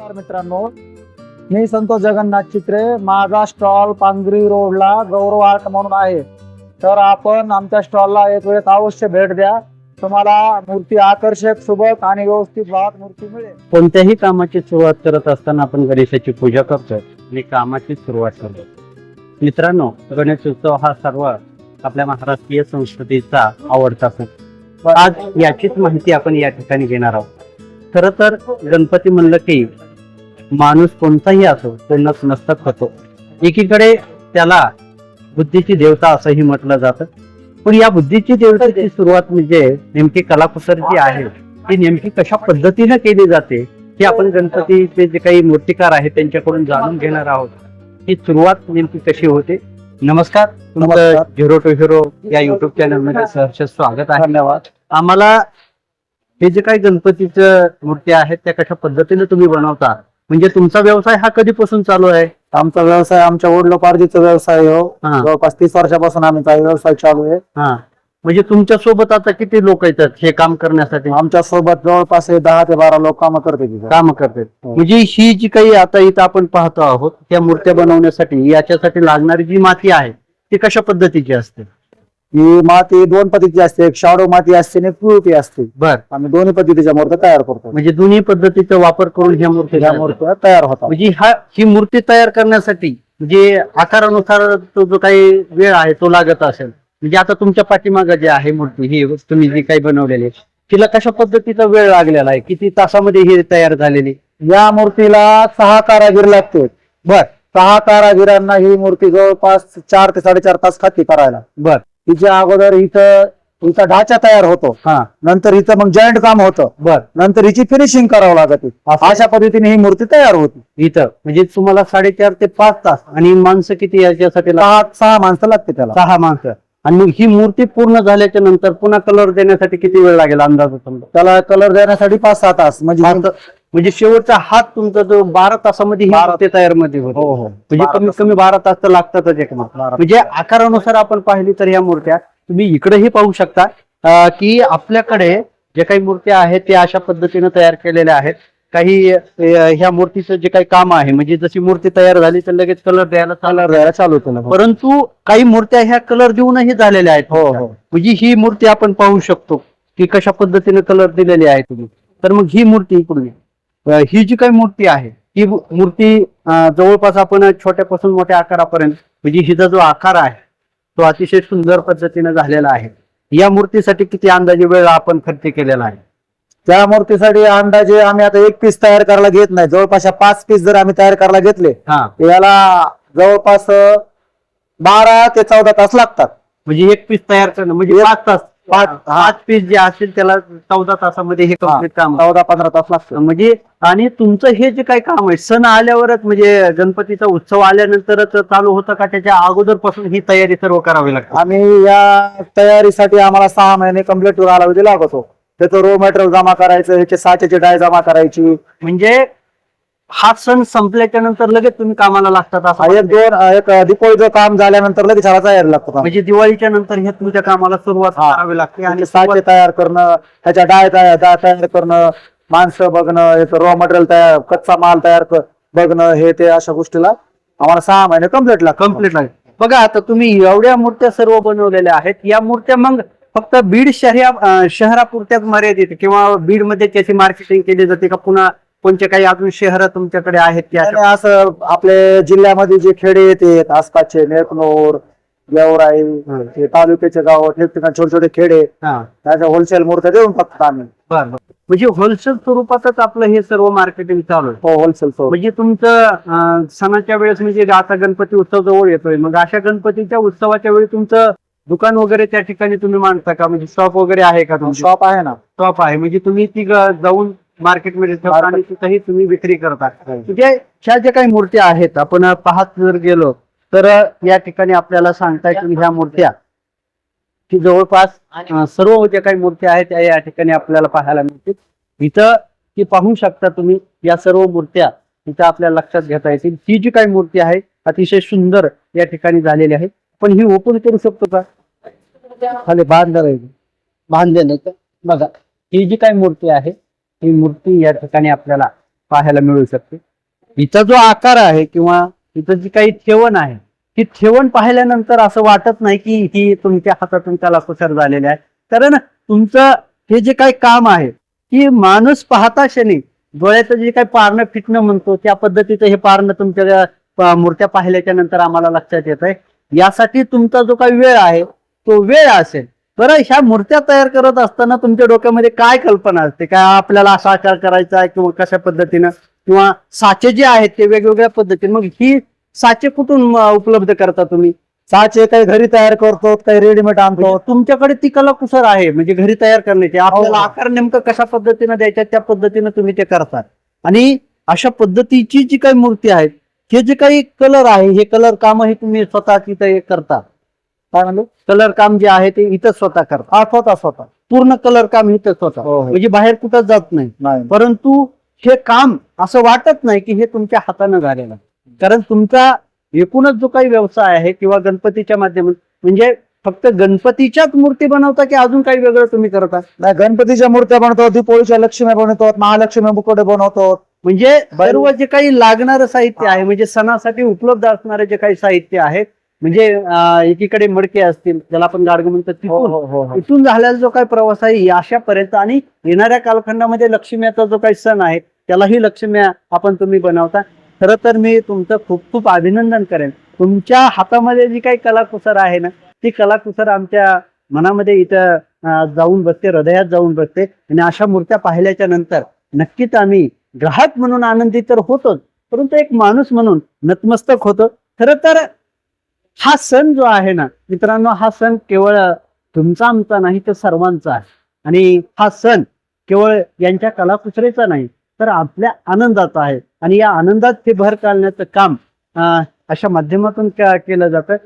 नमस्कार मित्रांनो. मी संतोष जगन्नाथ चित्रे. माझा स्टॉल पांगरी रोडला गौरव आर्ट म्हणून आहे. तर आपण आमच्या स्टॉलला एक वेळेस अवश्य भेट द्या. तुम्हाला मूर्ती आकर्षक सुबक आणि व्यवस्थित भावात मूर्ती मिळेल. कोणत्याही कामाची सुरुवात करत असताना आपण गणेशाची पूजा करतोय आणि कामाची सुरुवात करतो मित्रांनो गणेश उत्सव हा सर्व आपल्या महाराष्ट्रीय संस्कृतीचा आवडता सण. आज याचीच माहिती आपण या ठिकाणी घेणार आहोत. खर तर गणपती म्हणलं की माणूस कोणताही असो तो नतमस्तक होतो एकीकडे त्याला बुद्धीची देवता असंही म्हटलं जातं. पण या बुद्धीची देवतेची सुरुवात म्हणजे नेमकी कलाकुसर जी आहे ती नेमकी कशा पद्धतीनं केली जाते हे आपण गणपतीचे जे काही मूर्तिकार आहेत त्यांच्याकडून जाणून घेणार आहोत. ही सुरुवात नेमकी कशी होते? नमस्कार. तुमचं. झिरो टू हिरो या युट्यूब चॅनलमध्ये सहर्ष स्वागत आहे. धन्यवाद. आम्हाला हे जे काही गणपतीचं मूर्ती आहेत त्या कशा पद्धतीने तुम्ही बनवता म्हणजे तुमचा व्यवसाय हा कधीपासून चालू आहे? आमचा व्यवसाय आमच्या वडिलोपार्जितचा व्यवसाय हो. हा. जवळपास तीस वर्षापासून आमचा व्यवसाय चालू आहे. हा. म्हणजे तुमच्यासोबत आता किती लोक येतात हे काम करण्यासाठी? आमच्यासोबत जवळपास हे दहा ते बारा लोक काम करते तिथे काम करतात. हो. म्हणजे ही जी काही आता इथं आपण पाहतो आहोत त्या मूर्त्या बनवण्यासाठी याच्यासाठी लागणारी जी माती आहे ती कशा पद्धतीची असते? ही माती दोन पद्धतीची असते एक शाडो माती असते आणि एक पिवळी असते. बर. आम्ही दोन्ही पद्धतीच्या मूर्त्या तयार करतो. म्हणजे दोन्ही पद्धतीचा वापर करून ह्या मूर्ती ह्या मूर्त्या तयार होतात. म्हणजे हा ही मूर्ती तयार करण्यासाठी म्हणजे आकारानुसार तो जो काही वेळ आहे तो लागत असेल. म्हणजे आता तुमच्या पाठीमागं जे आहे मूर्ती ही तुम्ही जी काही बनवलेली आहे, तिला कशा पद्धतीचा वेळ लागलेला आहे? किती तासामध्ये ही तयार झालेली? या मूर्तीला सहा कारागीर लागते बर. सहा कारागिरांना ही मूर्ती जवळपास चार ते साडेचार तास खाती करायला. बर. तिच्या अगोदर इथं इथं ढाचा तयार होतो. हा. नंतर इथं मग जॉईंट काम होतं. बर. नंतर हिची फिनिशिंग करावं लागते असं? अशा पद्धतीने ही मूर्ती तयार होती. इथं. म्हणजे तुम्हाला साडेचार ते पाच तास. आणि माणसं किती याच्यासाठी लागतात? सहा सहा माणसं लागते त्याला. सहा माणसं. आणि मग ही मूर्ती पूर्ण झाल्याच्यानंतर पुन्हा कलर देण्यासाठी किती वेळ लागेल अंदाज समजा? त्याला कलर देण्यासाठी पाच सहा तास. म्हणजे म्हणजे शेवटचा हात तुमचा जो बारा तासामध्ये ही बारा- मूर्ती तयारमध्ये होते हो हो म्हणजे बारा कमीत तास. कमी बारा तास तर लागतातच एक. बारा म्हणजे आकारानुसार आपण पाहिली तर या मूर्त्या तुम्ही इकडेही पाहू शकता अं, की आपल्याकडे जे काही मूर्त्या आहेत त्या अशा पद्धतीने तयार केलेल्या आहेत काही अं, ह्या मूर्तीचं जे काही काम आहे म्हणजे जशी मूर्ती तयार झाली तर लगेच कलर द्यायला चालू कलर द्यायला चालू केलं हो. परंतु काही मूर्त्या ह्या कलर देऊनही झालेल्या आहेत हो हो म्हणजे ही मूर्ती आपण पाहू शकतो की कशा पद्धतीने कलर दिलेली आहे तुम्ही तर मग ही मूर्ती इकडून ये. ही जी काही मूर्ती आहे ही मू- मूर्ती जवळपास आपण छोट्यापासून मोठ्या आकारापर्यंत म्हणजे हिचा जो आकार आहे तो अतिशय सुंदर पद्धतीने झालेला आहे. या मूर्तीसाठी किती अंदाजे वेळ आपण खर्च केलेला आहे? त्या मूर्तीसाठी अंदाजे आम्ही आता एक पीस तयार करायला घेत नाही. जवळपास पाच पीस जर आम्ही तयार करायला घेतले हा. याला जवळपास बारा ते चौदा तास लागतात. म्हणजे एक पीस तयार करणं म्हणजे एक- पाच तास. पाच-. पाच पीस जे असतील त्याला चौदा तासामध्ये हे कंप्लीट काम चौदा पंधरा तास लागतात. म्हणजे आणि तुमचं हे जे काही काम आहे सण आल्यावरच म्हणजे गणपतीचा उत्सव आल्यानंतरच चालू होतं का? त्याच्या अगोदरपासून ही तयारी सर्व करावी लागते? आम्ही या तयारीसाठी आम्हाला सहा महिने कंप्लीट कालावधी लागतो. त्याचं रो मटेरियल जमा करायचं ह्याचे साचेची डाय जमा करायची. म्हणजे हा सण संपल्याच्या नंतर लगेच तुम्ही कामाला लागतात असं एक दोन एक दीपोळीचं काम झाल्यानंतर लगेच ह्याला तयारी लागतो काम. म्हणजे दिवाळीच्या नंतर हे तुमच्या कामाला सुरुवात हा. करावी लागते आणि आणि साचे तयार करणं त्याच्या डाय तयार तयार करणं माणसं बघणं याचं रॉ मटेरियल तयार कच्चा माल तयार क- बघणं हे ते अशा गोष्टीला आम्हाला सहा महिने कंप्लीट लागतात. कंप्लीट लागते बघा आता तुम्ही एवढ्या मूर्त्या सर्व बनवलेल्या आहेत. या मूर्त्या मग फक्त बीड शहरा अं, शहरापुरत्याच मर्यादित किंवा बीडमध्ये त्याची मार्केटिंग केली जाते का पुन्हा कोणते काही अजून शहर तुमच्याकडे आहेत की अशा- आणि असं आपले जिल्ह्यामध्ये जे खेडे येतात आसपासचे नेकनोर गेवराई हे तालुक्याचे गाव ठिकठिकाणी छोटे छोटे खेडे हा. त्याच्या होलसेल मूर्त्या देऊन टाकतो आम्ही. बर बर. म्हणजे होलसेल स्वरूपातच आपलं हे सर्व मार्केटिंग चालू आहे. हो होलसेल म्हणजे तुमचं अं, सणाच्या वेळेस म्हणजे आता गणपती उत्सव जवळ येतोय मग अशा गणपतीच्या उत्सवाच्या वेळी तुमचं दुकान वगैरे त्या ठिकाणी तुम्ही मांडता का? म्हणजे शॉप वगैरे आहे का तुमचं? शॉप आहे ना. शॉप आहे. म्हणजे तुम्ही ती ग- जाऊन मार्केटमध्ये ठेवता आणि तिथंही तुम्ही विक्री करता. म्हणजे ह्या ज्या काही मूर्त्या आहेत आपण पाहत जर गेलो तर या ठिकाणी आपल्याला सांगताय की ह्या मूर्त्या. की जवळपास सर्व ज्या काही मूर्त्या आहेत त्या या ठिकाणी आपल्याला पाहायला मिळतील. इथं ती पाहू शकता तुम्ही या सर्व मूर्त्या इथं आपल्याला लक्षात घेता येतील. ही जी काही मूर्ती आहे अतिशय सुंदर या ठिकाणी झालेली आहे. पण ही ओपन करू शकतो का? खाली बांधलं बांधले नाही तर बघा. ही जी काही मूर्ती आहे ही मूर्ती या ठिकाणी आपल्याला पाहायला मिळू शकते. हिचा जो आकार आहे किंवा इथं जी काही ठेवण आहे ही ठेवण पाहिल्यानंतर असं वाटत नाही की ही तुमच्या हातातून कलाकुसर झालेली आहे. कारण तुमचं हे जे काही काम आहे की माणूस पाहता क्षणी डोळ्याचं जे काही पारणं फिटणं म्हणतो त्या पद्धतीचं हे पारणं तुमच्या मूर्त्या पाहिल्याच्या नंतर आम्हाला लक्षात येत आहे यासाठी तुमचा जो काही वेळ आहे तो वेळ असेल बरं ह्या मूर्त्या तयार करत असताना तुमच्या डोक्यामध्ये काय कल्पना असते? काय आपल्याला असा आकार करायचा आहे किंवा कशा पद्धतीनं? किंवा साचे जे आहेत ते वेगवेगळ्या पद्धतीने मग ही साचे कुठून उपलब्ध करता तुम्ही? साचे काही घरी तयार करतो काही रेडीमेड आणतो. तो तुमच्याकडे ती कला कुसर आहे म्हणजे घरी तयार करण्याची. आपल्याला हो. आकार नेमकं कशा पद्धतीनं द्यायच्या त्या पद्धतीनं तुम्ही ते करतात आणि अशा पद्धतीची जी काही मूर्ती आहेत हे जे काही कलर आहे हे कलर काम हे तुम्ही स्वतः तिथं हे करता. काय म्हणलो? कलर काम जे आहे ते इथं स्वतः करता हा स्वतः स्वतः. पूर्ण कलर काम इथं स्वतः. हो, हो. म्हणजे बाहेर कुठं जात नाही. नाही. परंतु हे काम असं वाटत नाही की हे तुमच्या हातानं झालेलं आहे. कारण तुमचा एकूणच जो काही व्यवसाय आहे किंवा गणपतीच्या माध्यमातून म्हणजे फक्त गणपतीच्याच मूर्ती बनवता की अजून काही वेगळं तुम्ही करता? नाही गणपतीच्या मूर्त्या बनवतो दीपोळीच्या लक्ष्मी बनवतो महालक्ष्मी मुकोटे बनवतो म्हणजे सर्व जे काही लागणारं साहित्य आहे म्हणजे सणासाठी उपलब्ध असणारे जे काही साहित्य आहे म्हणजे अं, एकीकडे मडके असतील ज्याला आपण गाडग म्हणतो हो तिथून हो हो. इथून झालेला जो काही प्रवास आहे या अशापर्यंत आणि येणाऱ्या कालखंडामध्ये लक्ष्म्याचा जो काही सण आहे त्यालाही लक्ष्म्या आपण तुम्ही बनवता. खरं तर मी तुमचं खूप खूप अभिनंदन करेन. तुमच्या हातामध्ये जी काही कलाकुसर आहे ना ती कलाकुसर आमच्या मनामध्ये इथं अं, जाऊन बसते हृदयात जाऊन बसते आणि अशा मूर्त्या पाहिल्याच्या नंतर नक्कीच आम्ही ग्राहक म्हणून आनंदित तर होतोच परंतु एक माणूस म्हणून नतमस्तक होतो. खरं तर हा सण जो आहे ना मित्रांनो हा सण केवळ तुमचा आमचा नाही तर सर्वांचा आहे. आणि हा सण केवळ यांच्या कलाकुसरीचा नाही तर आपल्या आनंदाचा आहे. आणि या आनंदात ते भर घालण्याचं काम अशा माध्यमातून केलं जातं.